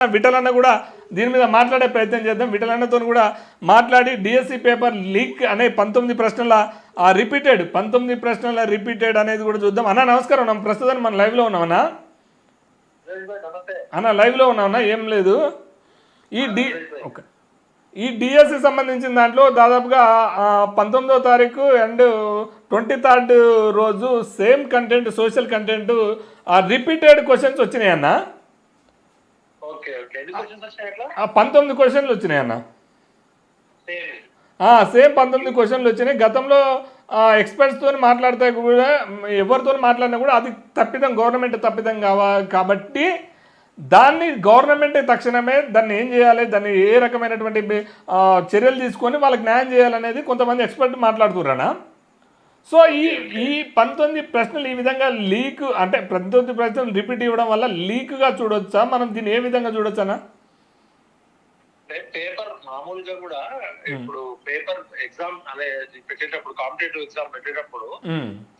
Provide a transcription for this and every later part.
విఠలన్న కూడా దీని మీద మాట్లాడే ప్రయత్నం చేద్దాం. విఠలన్నతో కూడా మాట్లాడి డిఎస్సి పేపర్ లీక్ అనే పంతొమ్మిది ప్రశ్నల ఆ రిపీటెడ్ పంతొమ్మిది ప్రశ్నల రిపీటెడ్ అనేది కూడా చూద్దాం. అన్న నమస్కారం. మనం ప్రస్తుతం మన లైవ్లో ఉన్నామన్నా అన్న? లైవ్లో ఉన్నామన్నా ఏం లేదు. ఈ డి ఓకే. ఈ డిఎస్సి సంబంధించిన దాంట్లో దాదాపుగా పంతొమ్మిదో తారీఖు అండ్ ట్వంటీ థర్డ్ రోజు సేమ్ కంటెంట్ సోషల్ కంటెంట్ ఆ రిపీటెడ్ క్వశ్చన్స్ వచ్చినాయి అన్న ఓకే ఓకే ఎన్ని క్వశ్చన్స్ వచ్చాయి అట్లా ఆ పంతొమ్మిది క్వశ్చన్లు వచ్చినాయి అన్న. సేమ్. పంతొమ్మిది క్వశ్చన్లు వచ్చినాయి. గతంలో ఎక్స్పర్ట్స్తో మాట్లాడితే కూడా ఎవరితో మాట్లాడినా కూడా అది తప్పిదం గవర్నమెంట్ తప్పిదం కావా కాబట్టి దాన్ని గవర్నమెంట్ తక్షణమే దాన్ని ఏం చేయాలి దాన్ని ఏ రకమైనటువంటి చర్యలు తీసుకొని వాళ్ళకి న్యాయం చేయాలనేది కొంతమంది ఎక్స్పర్ట్ మాట్లాడుతున్నారా సో ఈ ఈ పంతొమ్మిది ప్రశ్నలు ఈ విధంగా లీక్ అంటే పంతొమ్మిది ప్రశ్నలు రిపీట్ ఇవ్వడం వల్ల లీక్గా చూడొచ్చా? మనం దీన్ని ఏ విధంగా చూడొచ్చనా? పేపర్ మామూలుగా కూడా ఇప్పుడు పేపర్ ఎగ్జామ్ అనే పెట్టేటప్పుడు కాంపిటేటివ్ ఎగ్జామ్ పెట్టేటప్పుడు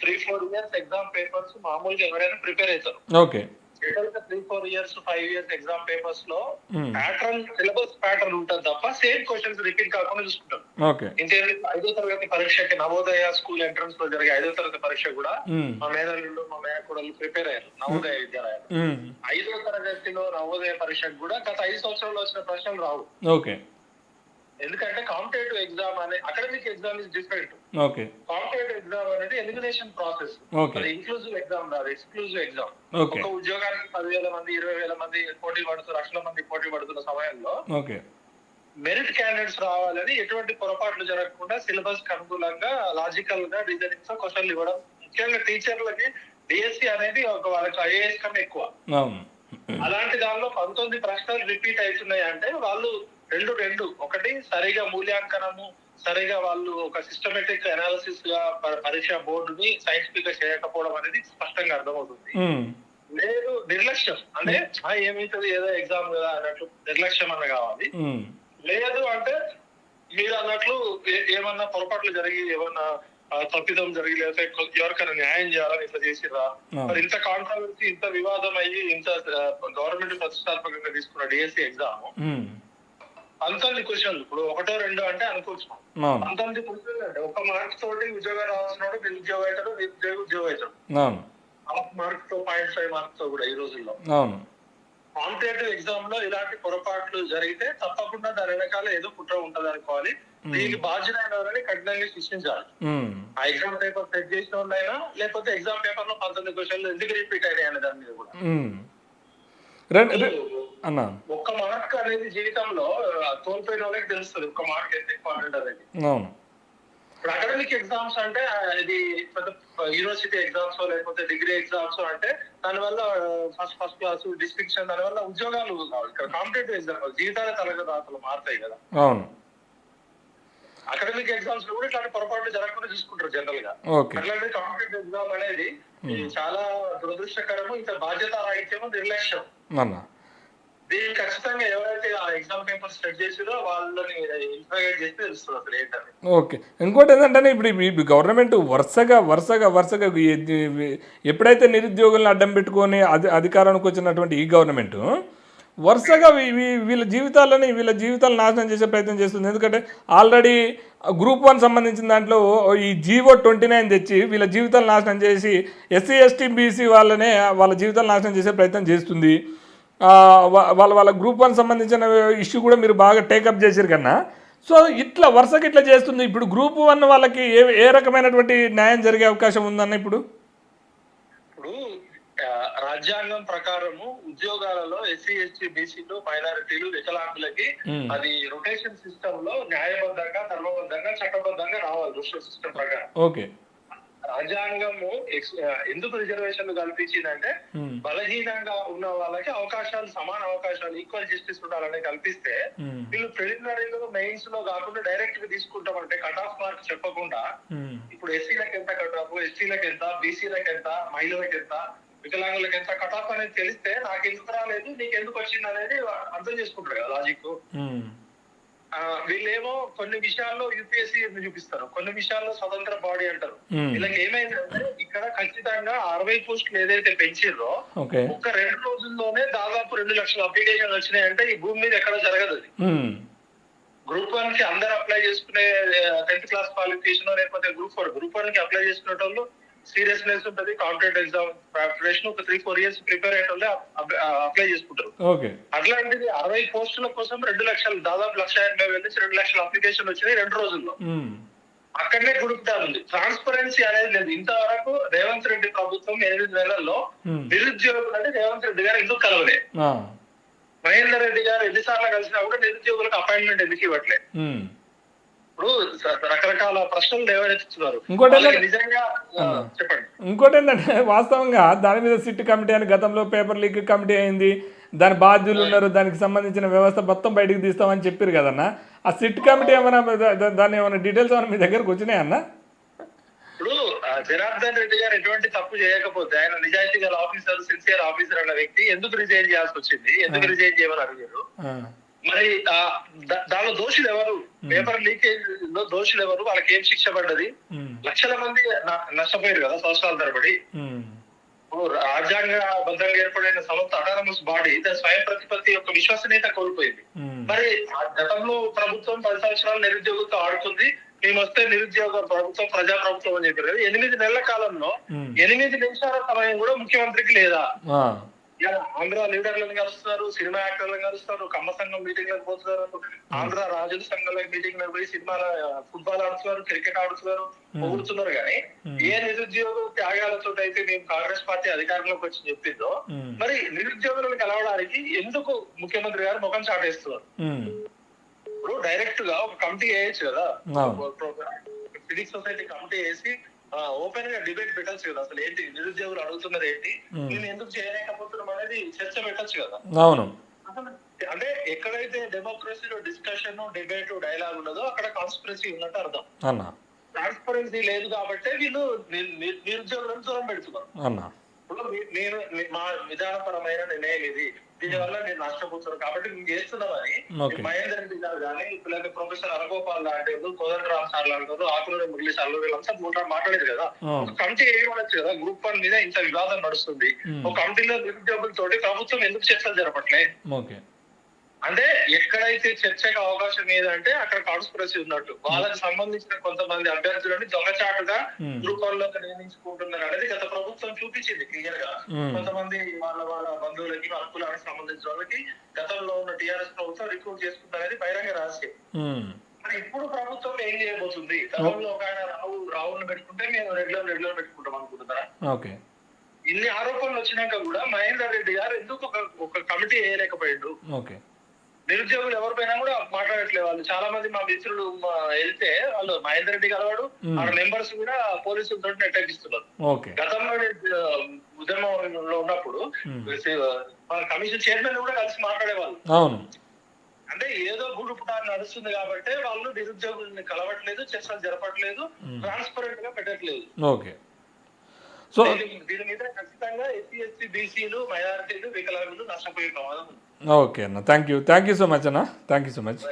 three four years exam papers మామూలుగా ఎవరైనా ప్రిపేర్ అవుతారు. Okay. Three four years five years exam పేపర్స్లో ప్యాటర్న్ సిలబస్ ప్యాటర్న్ ఉంటుంది తప్ప సేమ్ క్వశ్చన్స్ రిపీట్ కాకుండా చూసుకుంటారు ఓకే ఇంకేంటి ఐదో తరగతి పరీక్షకి నవోదయ స్కూల్ ఎంట్రన్స్లో జరిగే ఐదో తరగతి పరీక్ష కూడా ఉమ్, మా మేనల్లుళ్ళు మా మేనకూడలు ప్రిపేర్ అయ్యారు. నవోదయ విద్యాలయాలు. ఉమ్, ఐదో తరగతిలో నవోదయ పరీక్షకు కూడా గత ఐదు సంవత్సరాల్లో వచ్చిన ప్రశ్నలు రావు. ఓకే ఎందుకంటే కాంపిటేటివ్ ఎగ్జామ్ అనే academic exam is different okay competitive exam అనేది ఎలిమినేషన్ ప్రాసెస్ ఓకే అది ఇంక్లూజివ్ ఎగ్జామ్ రాదు ఎక్స్క్లూజివ్ ఎగ్జామ్ ఒక ఉద్యోగానికి పదివేల మంది ఇరవై వేల మంది పోటీ పడుతున్న లక్షల మంది పోటీ పడుతున్న సమయంలో ఓకే మెరిట్ క్యాండిడేట్స్ రావాలని ఎటువంటి పొరపాట్లు జరగకుండా సిలబస్ అనుకూలంగా లాజికల్గా రీజనింగ్స్ క్వశ్చన్లు ఇవ్వడం. ముఖ్యంగా టీచర్లకి డిఎస్సి అనేది ఒక వాళ్ళకి ఐఏఎస్ కన్నా ఎక్కువ. అలాంటి దానిలో పంతొమ్మిది ప్రశ్నలు రిపీట్ అవుతున్నాయి అంటే వాళ్ళు రెండు రెండు. ఒకటి సరిగా మూల్యాంకనము సరిగా వాళ్ళు ఒక సిస్టమేటిక్ అనాలిసిస్గా పరీక్ష బోర్డుని సైంటిఫిక్గా చేయకపోవడం అనేది స్పష్టంగా అర్థమవుతుంది. లేదు నిర్లక్ష్యం. అంటే "ఆ, ఏమైతుంది? ఏదో ఎగ్జామ్ కదా అన్నట్లు నిర్లక్ష్యం అన్న కావాలి. లేదు అంటే మీరు అన్నట్లు ఏమన్నా పొరపాట్లు జరిగి ఏమన్నా తప్పిదం జరిగి లేకపోతే ఎవరికైనా న్యాయం చేయాలని ఇట్లా చేసిరా. మరి ఇంత కాంట్రవర్సీ ఇంత వివాదం అయ్యి ఇంత గవర్నమెంట్ ప్రతిష్టాత్మకంగా తీసుకున్న డిఎస్సి ఎగ్జామ్ పంతొమ్మిది క్వశ్చన్లు ఇప్పుడు ఒకటో రెండో అంటే అనుకోవచ్చు. అవును. పంతొమ్మిది క్వశ్చన్లు అంటే ఒక మార్క్స్ తోటి ఉద్యోగం రావాల్సిన నిరుద్యోగ అవుతాడు నిరుద్యోగ ఉద్యోగం అవుతాడు. హాఫ్ మార్క్స్తో పాయింట్ ఫైవ్ మార్క్స్తో కూడా ఈ రోజుల్లో. కాంపిటేటివ్ ఎగ్జామ్లో ఇలాంటి పొరపాట్లు జరిగితే తప్పకుండా దాని వెనకాల ఏదో కుట్ర ఉంటది అనుకోవాలి దీనికి బాధ్యత వాళ్ళని కఠినంగా శిక్షించాలి ఆ ఎగ్జామ్ పేపర్ సెట్ చేసిన వాళ్ళైనా లేకపోతే ఎగ్జామ్ పేపర్లో పంతొమ్మిది క్వశ్చన్లు ఎందుకు రిపీట్ అయినాయి అనే దాని మీద కూడా. అన్న. ఒక్క మార్క్ అనేది జీవితంలో ఆ, కోల్పోయిన వాళ్ళకి తెలుస్తుంది. ఒక్క మార్క్ ఎంత ఇంపార్టెంట్ అనేది. అవును. ఇప్పుడు అకాడమిక్ ఎగ్జామ్స్ అంటే ఇది యూనివర్సిటీ ఎగ్జామ్స్ లేకపోతే డిగ్రీ ఎగ్జామ్స్ అంటే దానివల్ల ఫస్ట్ ఫస్ట్ క్లాస్ డిస్టింక్షన్ దానివల్ల ఉద్యోగాలు. ఇక్కడ కాంపిటేటివ్ ఎగ్జామ్ జీవితాల తరగతి మారుతాయి కదా. అవును. అకాడమిక్ ఎగ్జామ్స్లో కూడా ఇట్లాంటి పొరపాట్లు జరగకుండా చూసుకుంటారు జనరల్గా. అట్లాంటి కాంపిటేటివ్ ఎగ్జామ్ అనేది చాలా దురదృష్టకరము ఇంత బాధ్యత రాహిత్యము నిర్లక్ష్యం. దీన్ని ఖచ్చితంగా ఎవరైతే ఆ ఎగ్జామ్ పేపర్ చేసిరో వాళ్ళని చేస్తే తెలుస్తుంది అసలు ఏంటని ఓకే. ఇంకోటి ఏంటంటే ఇప్పుడు గవర్నమెంట్ వరుసగా వరుసగా వరుసగా ఎప్పుడైతే నిరుద్యోగులను అడ్డం పెట్టుకొని అధి అధికారానికి వచ్చినటువంటి ఈ గవర్నమెంట్ వరుసగా వీళ్ళ జీవితాలని వీళ్ళ జీవితాలు నాశనం చేసే ప్రయత్నం చేస్తుంది. ఎందుకంటే ఆల్రెడీ గ్రూప్ వన్ సంబంధించిన దాంట్లో ఈ జీవో ట్వంటీ నైన్ తెచ్చి వీళ్ళ జీవితాలు నాశనం చేసి ఎస్సీ ఎస్టీ బీసీ వాళ్ళనే వాళ్ళ జీవితాలు నాశనం చేసే ప్రయత్నం చేస్తుంది. వాళ్ళ వాళ్ళ గ్రూప్ వన్ సంబంధించిన ఇష్యూ కూడా మీరు బాగా టేకప్ చేశారు కన్నా. సో ఇట్లా వరుసగా ఇట్లా చేస్తుంది. ఇప్పుడు గ్రూప్ వన్ వాళ్ళకి ఏ ఏ రకమైనటువంటి న్యాయం జరిగే అవకాశం ఉందన్న ఇప్పుడు? ఇప్పుడు రాజ్యాంగం ప్రకారము ఉద్యోగాలలో ఎస్సీ ఎస్టీ బీసీలు మైనారిటీలు వికలాంగులకి. అది రొటేషన్ సిస్టమ్లో న్యాయబద్ధంగా ధర్మబద్ధంగా చట్టబద్ధంగా రావాలి. రొటేషన్ సిస్టమ్ ప్రకారం. ఓకే. రాజ్యాంగము ఎందుకు రిజర్వేషన్ కల్పించిందంటే. బలహీనంగా ఉన్న వాళ్ళకి అవకాశాలు సమాన అవకాశాలు ఈక్వల్ జస్టిస్ ఉండాలని కల్పిస్తే. వీళ్ళు ప్రిలిమినరీలో మెయిన్స్లో కాకుండా డైరెక్ట్గా తీసుకుంటామంటే కట్ ఆఫ్ మార్క్ చెప్పకుండా ఇప్పుడు ఎస్సీలకు ఎంత కట్ ఆఫ్ ఎస్టీలకు ఎంత బీసీలకు ఎంత మహిళలకు ఎంత వికలాంగులకు ఎంత కట్ ఆఫ్ అనేది తెలిస్తే నాకు ఎందుకు రాలేదు నీకు ఎందుకు వచ్చింది అనేది అర్థం చేసుకుంటారు కదా లాజిక్ వీళ్ళేమో కొన్ని విషయాల్లో యూపీఎస్సీ చూపిస్తారు కొన్ని విషయాల్లో స్వతంత్ర బాడీ అంటారు. వీళ్ళకి ఏమైందంటే ఇక్కడ ఖచ్చితంగా అరవై పోస్టులు ఏదైతే పెంచిర్రో ఒక్క రెండు రోజుల్లోనే దాదాపు రెండు లక్షల అప్లికేషన్లు వచ్చినాయంటే ఈ భూమి మీద ఎక్కడ జరగదు అది. గ్రూప్ వన్కి అందరు అప్లై చేసుకునే టెన్త్ క్లాస్ క్వాలిఫికేషన్ లేకపోతే గ్రూప్ ఫోర్ గ్రూప్ వన్కి అప్లై చేసుకునే వాళ్ళు సీరియస్నెస్ ఉంటుంది కాంపిటేటివ్ ఎగ్జామ్ ప్రిపరేషన్ ఒక త్రీ ఫోర్ ఇయర్స్ ప్రిపేర్ అయ్యే వాళ్ళే అప్లై చేసుకుంటారు అట్లాంటిది అరవై పోస్టుల కోసం రెండు లక్షలు దాదాపు లక్ష ఎనభై వేల నుంచి రెండు లక్షల అప్లికేషన్ వచ్చినాయి రెండు రోజుల్లో. అక్కడనే ఉంది ట్రాన్స్పరెన్సీ అనేది లేదు ఇంతవరకు రేవంత్ రెడ్డి ప్రభుత్వం ఎనిమిది నెలల్లో. నిరుద్యోగులు అంటే రేవంత్ రెడ్డి గారు ఎందుకు కలవలే. మహేందర్ రెడ్డి గారు ఎన్నిసార్లు కలిసినా కూడా నిరుద్యోగులకు అపాయింట్మెంట్ ఎందుకు ఇవ్వట్లేదు. ఇప్పుడు రకరకాల ప్రశ్నలు లేవనెత్తుతున్నారు ఇంకోటి నిజంగా చెప్పండి. ఇంకోటి ఏంటంటే వాస్తవంగా దాని మీద సిట్ కమిటీ అని గతంలో పేపర్ లీక్ కమిటీ అయింది. దాని బాధ్యులు ఉన్నారు. దానికి సంబంధించిన వ్యవస్థ మొత్తం బయటికి తీస్తామని చెప్పారు కదన్న. ఆ సిట్ కమిటీ ఏమైనా దాని ఏమైనా డీటెయిల్స్ ఏమైనా మీ దగ్గరకు వచ్చినాయన్న ఇప్పుడు ఆ, జనార్దన్ రెడ్డి గారు ఎటువంటి తప్పు చేయకపోతే ఆయన నిజాయితీ గల ఆఫీసర్ సిన్సియర్ ఆఫీసర్ అన్న వ్యక్తి ఎందుకు రిజైన్ చేయాల్సి వచ్చింది? ఎందుకు రిజైన్ చేయమని అడిగారు. మరి దానిలో దోషులు ఎవరు పేపర్ లీకేజ్లో దోషులు ఎవరు వాళ్ళకి ఏం శిక్ష పడ్డది. లక్షల మంది నష్టపోయారు కదా సంవత్సరాల తరబడి. రాజ్యాంగ బద్దంగా ఏర్పడిన సంస్థ అటానమస్ బాడీ దాని స్వయం ప్రతిపత్తి యొక్క విశ్వసనీయత కోల్పోయింది. మరి ఆ గతంలో ప్రభుత్వం పది సంవత్సరాలు నిరుద్యోగులతో ఆడుకుంది. మేము వస్తే నిరుద్యోగ ప్రభుత్వం ప్రజా ప్రభుత్వం అని చెప్పారు ఎనిమిది నెలల కాలంలో. ఎనిమిది నిమిషాల సమయం కూడా ముఖ్యమంత్రికి లేదా? ఆంధ్ర లీడర్లను కలుస్తున్నారు సినిమా యాక్టర్లను కలుస్తారు కమ్మ సంఘం మీటింగ్లకు పోతున్నారు ఆంధ్ర రాజుల సంఘాల మీటింగ్ పోయి సినిమాల ఫుట్బాల్ ఆడుతున్నారు క్రికెట్ ఆడుతున్నారు పొగుడుతున్నారు కానీ ఏ నిరుద్యోగ త్యాగాలతో అయితే మేము కాంగ్రెస్ పార్టీ అధికారంలోకి వచ్చి చెప్పిందో మ్మ్. మరి నిరుద్యోగులను కలవడానికి ఎందుకు ముఖ్యమంత్రి గారు ముఖం చాటేస్తున్నారు. ఇప్పుడు డైరెక్ట్గా ఒక కమిటీ వేయచ్చు కదా. ఫిజిక్స్ సొసైటీ కమిటీ వేసి ఓపెన్గా డిబేట్ పెట్టచ్చు కదా. అసలు ఏంటి? నిరుద్యోగులు అడుగుతున్నది ఏంటి. మేము. ఎందుకు చేయలేకపోతున్నాం అనేది చర్చ పెట్టచ్చు కదా. అవును. అసలు అంటే ఎక్కడైతే డెమోక్రసీలో డిస్కషన్ డిబేట్ డైలాగ్ ఉన్నదో అక్కడ కాన్స్పిరసీ ఉన్నట్టు అర్థం. అన్న. ట్రాన్స్పరెన్సీ లేదు కాబట్టి వీళ్ళు నిరుద్యోగులను దూరం పెడుతున్నారు. అన్న. ఇప్పుడు నేను మీ- విధానపరమైన నిర్ణయం ఇది. దీనివల్ల నేను నష్టపోతున్నాను కాబట్టి మేము చేస్తున్నామని. మహేందర్ రెడ్డి గారు కానీ లేకపోతే ప్రొఫెసర్ అరగోపాల్ లాంటి కోదండ రామ్ సార్ లాంటి ఆకులూరి మురళి సార్ వీళ్ళంతా మూడు మాట్లాడేది కదా. ఒక కమిటీ ఏమనొచ్చు కదా. గ్రూప్ వన్ మీద ఇంత వివాదం నడుస్తుంది. ఒక కమిటీలో నిరుద్యోగులతోటి ప్రభుత్వం ఎందుకు చర్చలు జరపట్లే? అంటే ఎక్కడైతే చర్చకు అవకాశం ఏదంటే అక్కడ కాన్స్పిరసీ ఉన్నట్టు. వాళ్ళకి సంబంధించిన కొంతమంది అభ్యర్థులని దొంగచాటుగా. గ్రూపాల్లోకి నియమించుకుంటున్నారు అనేది గత ప్రభుత్వం చూపించింది క్లియర్గా. కొంతమంది వాళ్ళ వాళ్ళ బంధువులకి కులానికి సంబంధించిన వాళ్ళకి గతంలో ఉన్న టిఆర్ఎస్ ప్రభుత్వం రిక్రూట్ చేసుకుంటారనేది బహిరంగ మ్మ్. మరి ఇప్పుడు ప్రభుత్వం ఏం చేయబోతుంది? గతంలో ఒక ఆయన రావు రావులను పెట్టుకుంటే మేము రెగ్యులర్ రెగ్యులర్ పెట్టుకుంటాం అనుకుంటున్నారా? ఓకే. ఇన్ని ఆరోపణలు వచ్చినాక కూడా మహేందర్ రెడ్డి గారు ఎందుకు ఒక ఒక కమిటీ వేయలేకపోయాడు? ఓకే. నిరుద్యోగులు ఎవరిపైనా కూడా మాట్లాడట్లేదు. వాళ్ళు చాలా మంది మా మిత్రులు వెళ్తే వాళ్ళు మహేందర్ రెడ్డి కలవాడు. వాళ్ళ మెంబర్స్ కూడా పోలీసులతో నెట్టగిస్తున్నారు గతంలో ఉద్యమంలో ఉన్నప్పుడు. మన కమిషన్ చైర్మన్ కూడా కలిసి మాట్లాడేవాళ్ళు. అంటే ఏదో గ్రూప్ నడుస్తుంది కాబట్టి వాళ్ళు నిరుద్యోగుల్ని కలవట్లేదు చర్చలు జరపట్లేదు ట్రాన్స్పరెంట్గా పెట్టట్లేదు. ఓకే. సో దీని- మీద ఖచ్చితంగా ఎస్సీ ఎస్టీ బీసీలు మైనారిటీలు వికలాంగులు నష్టపోయే ప్రమాదం ఉంది. ఓకే అన్న. Thank you thank you so much అన్న. Thank you so much.